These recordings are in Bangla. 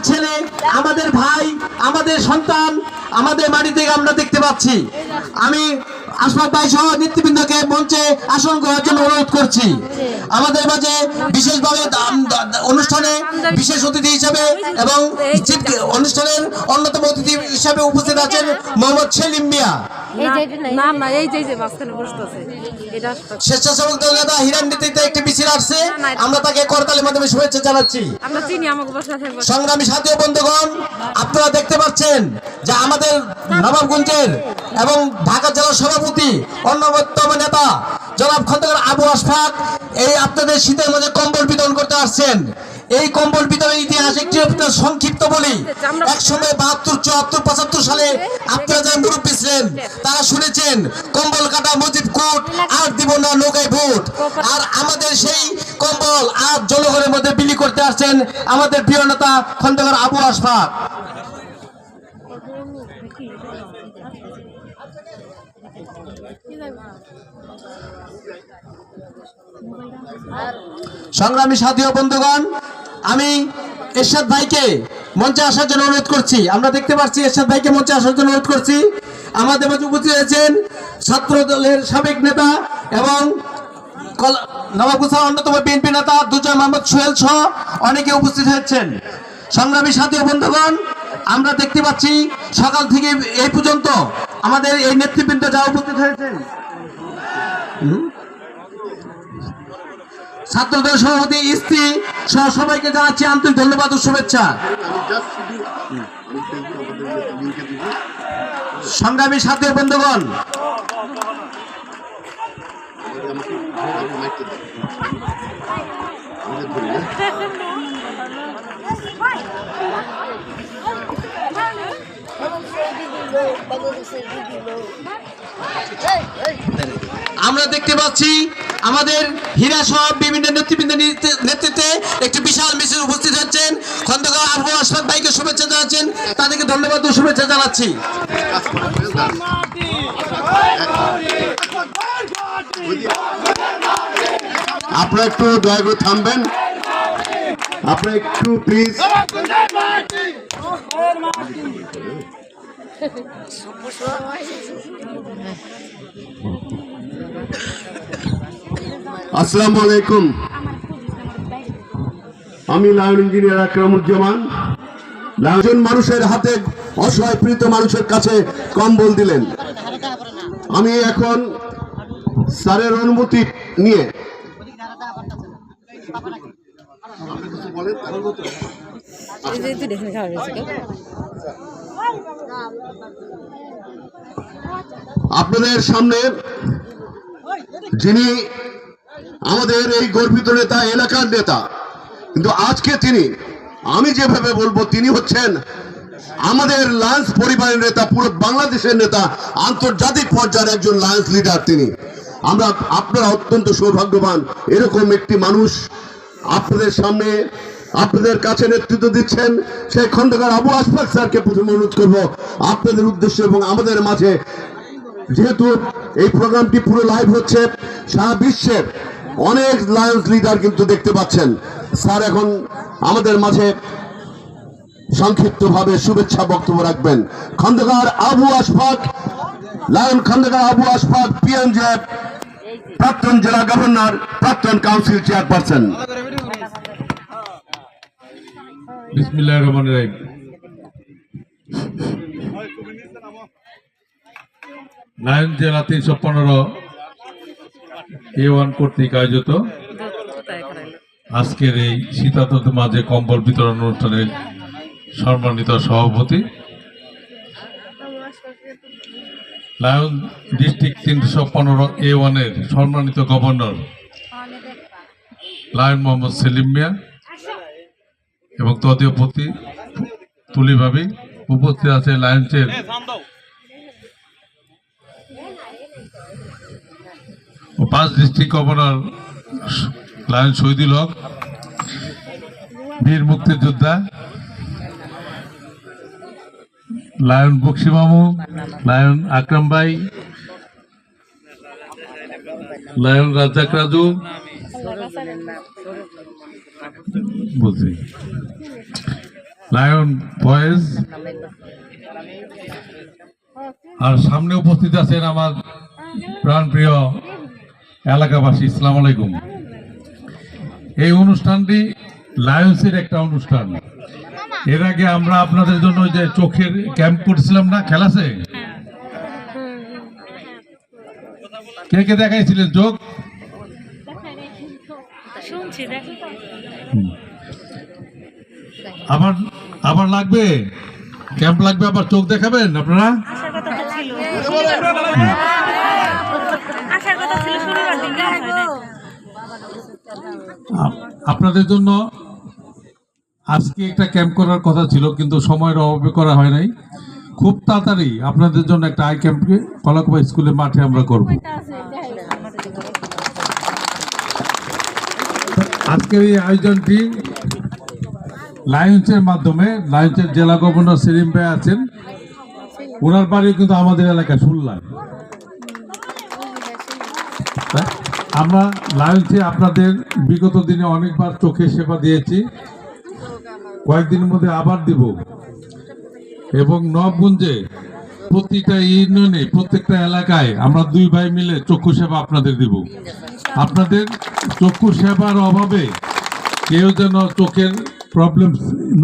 ছেলে আমাদের ভাই আমাদের সন্তান আমাদের বাড়িতে আমরা দেখতে পাচ্ছি। আমি আশফাক ভাই সহ নেতৃবৃন্দকে মঞ্চে আসন করার জন্য অনুরোধ করছি। আমাদের মাঝে বিশেষভাবে অনুষ্ঠানে বিশেষ অতিথি হিসাবে এবং অনুষ্ঠানের অন্যতম অতিথি হিসাবে উপস্থিত আছেন মোহাম্মদ সেলিম মিয়া। স্বেচ্ছাসেবক দল নেতা হিরান নেতৃত্বে একটি মিছিল আসছে। আমরা তাকে করতালির মাধ্যমে শুভেচ্ছা জানাচ্ছি। চিনি আমাকে সংগ্রামী সাথী ও বন্ধুগণ আপনারা দেখতে পাচ্ছেন যে আমাদের নবাবগঞ্জের এবং ঢাকা জেলার সভাপতি, অন্যতম নেতা, জনাব খন্দকার আবু আশফাক, এই আপনাদের শীতের মধ্যে কম্বল বিতরণ করতে আসছেন। এই কম্বল বিতরণের ইতিহাস একটি সংক্ষিপ্ত বলি। এক সময় বাহাত্তর, চুয়াত্তর, পঁচাত্তর সালে আপনারা যারা মুরব্বী ছিলেন, তারা শুনেছেন, কম্বল কাটা মুজিব কোট, আর দিব না নৌকায় ভোট। আর আমাদের সেই কম্বল আর জনগণের মধ্যে বিলি করতে আসছেন আমাদের প্রিয় নেতা খন্দকার আবু আশফাক। সংগ্রামী সাথী ও বন্ধুগণ, আমি এরশাদ ভাইকে মঞ্চে আসার জন্য অনুরোধ করছি। আমরা দেখতে পাচ্ছি এরশাদ ভাইকে মঞ্চে আসার জন্য অনুরোধ করছি। আমাদের মাঝে উপস্থিত হয়েছেন ছাত্র দলের সাবেক নেতা এবং নবাবগুছা অন্যতম বিএনপি নেতা দুজন মোহাম্মদ সোহেল সহ অনেকে উপস্থিত হয়েছেন। সংগ্রামী সাথী বন্ধুগণ আমরা দেখতে পাচ্ছি সকাল থেকে এই পর্যন্ত আমাদের এই নেতৃবৃন্দ যা উপস্থিত হয়েছেন ছাত্রদের সভাপতি স্ত্রী সহ সবাইকে জানাচ্ছি আন্তরিক ধন্যবাদ ও শুভেচ্ছা সংগ্রামী সাথী বন্ধুগণ আমরা দেখতে পাচ্ছি আমাদের হীরা সহ বিভিন্ন নেতৃবৃন্দ নেতৃত্বে একটি বিশাল মিছিল উপস্থিত হচ্ছেন। খন্দকার আবু আশফাক ভাইকে শুভেচ্ছা জানাচ্ছেন। তাদেরকে ধন্যবাদ ও শুভেচ্ছা জানাচ্ছি। আপনারা একটু দয়া করে থামবেন। আপনারা একটু প্লিজ আসসালামু আলাইকুম। আমি লায়ন ইঞ্জিনিয়ার আকরামুজ্জামান। একজন মানুষের হাতে অসহায় মানুষের কাছে কম্বল দিলেন। আমি এখন স্যারের অনুমতি নিয়ে এই আপনাদের সামনে যিনি আমাদের এই গর্বিত নেতা, এলাকার নেতা, কিন্তু আজকে তিনি, আমি যেভাবে বলব, তিনি হচ্ছেন আমাদের লায়ন্স পরিবারের নেতা, পুরো বাংলাদেশের নেতা, আন্তর্জাতিক পর্যায়ের একজন লায়ন্স লিডার তিনি। আমরা, আপনারা অত্যন্ত সৌভাগ্যবান, এরকম একটি মানুষ আপনাদের সামনে আপনাদের কাছে নেতৃত্ব দিচ্ছেন সেই খন্দকার আবু আশফাক স্যারকে প্রথমে অনুরোধ করব, আপনাদের উদ্দেশ্য এবং আমাদের মাঝে, যেহেতু এই প্রোগ্রামটি পুরো লাইভ হচ্ছে, সারা বিশ্বের অনেক লায়ন্স লিডার কিন্তু দেখতে পাচ্ছেন। স্যার এখন আমাদের মাঝে সংক্ষিপ্তভাবে শুভেচ্ছা বক্তব্য রাখবেন। খন্দকার আবু আশফাক লায়ন খন্দকার আবু আশফাক পিএনজে প্রাক্তন জেলা গভর্নর প্রাক্তন কাউন্সিল চেয়ারপারসন বিসমিল্লাহ রহমান রাহিম। নারায়ণ জেলা তিনশো পনেরো এ ওয়ান কর্তৃক আয়োজিত। আজকের এই শীতাতত মাঝে কম্বল বিতরণ অনুষ্ঠানের সম্মানিত সভাপতি লায়ন ডিস্ট্রিক্ট তিনশো পনেরো এ ওয়ানের সম্মানিত গভর্নর লায়ন মোহাম্মদ সেলিম মিয়া। এবং তদীয় প্রতি তুলি ভাবি উপস্থিত আছে লায়ন্সের পাঁচ district governor Lion Shahidul Haque, বীর মুক্তিযোদ্ধা, লায়ন বক্সি মামু, লায়ন আকরাম ভাই, লায়ন রাজ্জাক রাজু বলছি। লায়ন বয়েজ আর সামনে উপস্থিত আছেন আমার প্রাণপ্রিয় এলাকাবাসী ইসলাম আলাইকুম। এই অনুষ্ঠানটি লায়ন্সের একটা অনুষ্ঠান। এর আগে আমরা আপনাদের জন্য যে চোখের ক্যাম্প করছিলাম না খেলাছে কে কে দেখাইছিলেন? চোখ শুনছি দেখো আবার আবার লাগবে ক্যাম্প লাগবে আবার চোখ দেখাবেন আপনারা হয় আপনাদের জন্য আজকে একটা ক্যাম্প করার কথা ছিল কিন্তু সময়ের অভাবে করা হয় নাই খুব তাড়াতাড়ি আপনাদের জন্য একটা আই ক্যাম্পকে কলাকবা স্কুলের মাঠে আমরা করব আজকের এই আয়োজনটি লায়ন্সের মাধ্যমে, লায়ন্সের জেলা গভর্নর সেলিম ভাই আছেন। ওনার বাড়ি কিন্তু আমাদের এলাকায় শুনলাম। আমরা লায়ন্সে আপনাদের বিগত দিনে অনেকবার চোখের সেবা দিয়েছি। কয়েকদিনের মধ্যে আবার দিব। এবং নবগঞ্জে প্রতিটা ইউনিয়নে, প্রত্যেকটা এলাকায় আমরা দুই ভাই মিলে চক্ষু সেবা আপনাদের দিব। আপনাদের চক্ষু সেবার অভাবে কেউ যেন চোখের প্রবলেম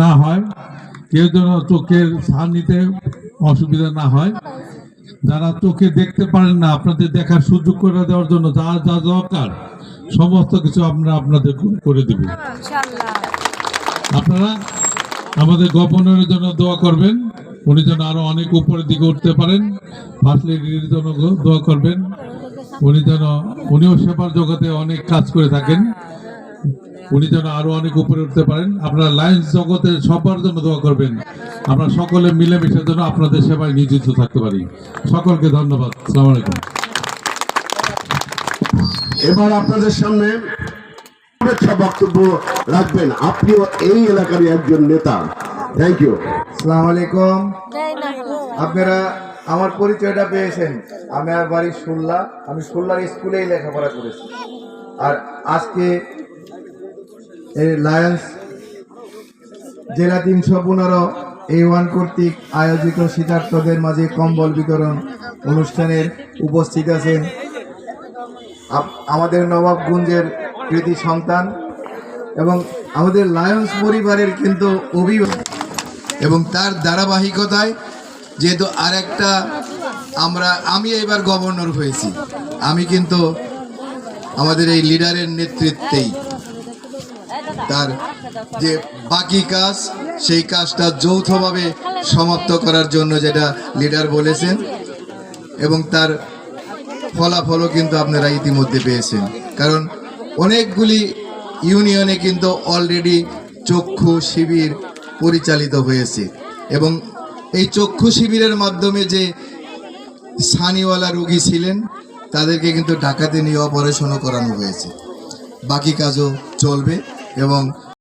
না হয়, কেউ যেন চোখের সার নিতে অসুবিধা না হয়। যারা চোখে দেখতে পারেন না, আপনাদের দেখার সুযোগ করে দেওয়ার জন্য যা যা দরকার, সমস্ত কিছু আমরা আপনাদের করে দেব। আপনারা আমাদের গভর্নরের জন্য দোয়া করবেন, উনি যেন আরও অনেক উপরের দিকে উঠতে পারেন ফার্স্ট লেডির জন্য দোয়া করবেন। উনি যেন উনিও সেবার জগতে অনেক কাজ করে থাকেন। উনি যেন আরও অনেক উপরে উঠতে পারেন। আপনারা লাইন্স জগতে সবার জন্য দোয়া করবেন। আমরা সকলে মিলেমিশে যেন আপনাদের সেবায় নিয়োজিত থাকতে পারি। সকলকে ধন্যবাদ। আসসালামু আলাইকুম। এবার আপনাদের সামনে শুভেচ্ছা বক্তব্য রাখবেন। আপনিও এই এলাকারই একজন নেতা। থ্যাংক ইউ সালাম আলাইকুম। আপনারা আমার পরিচয়টা পেয়েছেন। আমি আর বাড়ি সুল্লা আমি সুল্লার স্কুলেই লেখাপড়া করেছি। আর আজকে এই লায়ন্স জেলা তিনশো পনেরো এই ওয়ান কর্তৃক আয়োজিত শীতার্থদের মাঝে কম্বল বিতরণ অনুষ্ঠানের উপস্থিত আছেন আমাদের নবাবগঞ্জের কৃতি সন্তান এবং আমাদের লায়ন্স পরিবারের কিন্তু অভিভাবক এবং তার ধারাবাহিকতায় যেহেতু আরেকটা আমরা, আমি এবার গভর্নর হয়েছি। আমি কিন্তু আমাদের এই লিডারের নেতৃত্বেই তার যে বাকি কাজ, সেই কাজটা যৌথভাবে সমাপ্ত করার জন্য যেটা লিডার বলেছেন এবং তার ফলাফলও কিন্তু আপনারা ইতিমধ্যে পেয়েছেন। কারণ অনেকগুলি ইউনিয়নে কিন্তু অলরেডি চক্ষু, শিবির পরিচালিত হয়েছে এবং এই চক্ষু শিবিরের মাধ্যমে যে সানিওয়ালা রুগী ছিলেন, তাদেরকে কিন্তু ঢাকাতে নিয়ে অপারেশনও করানো হয়েছে। বাকি কাজও চলবে এবং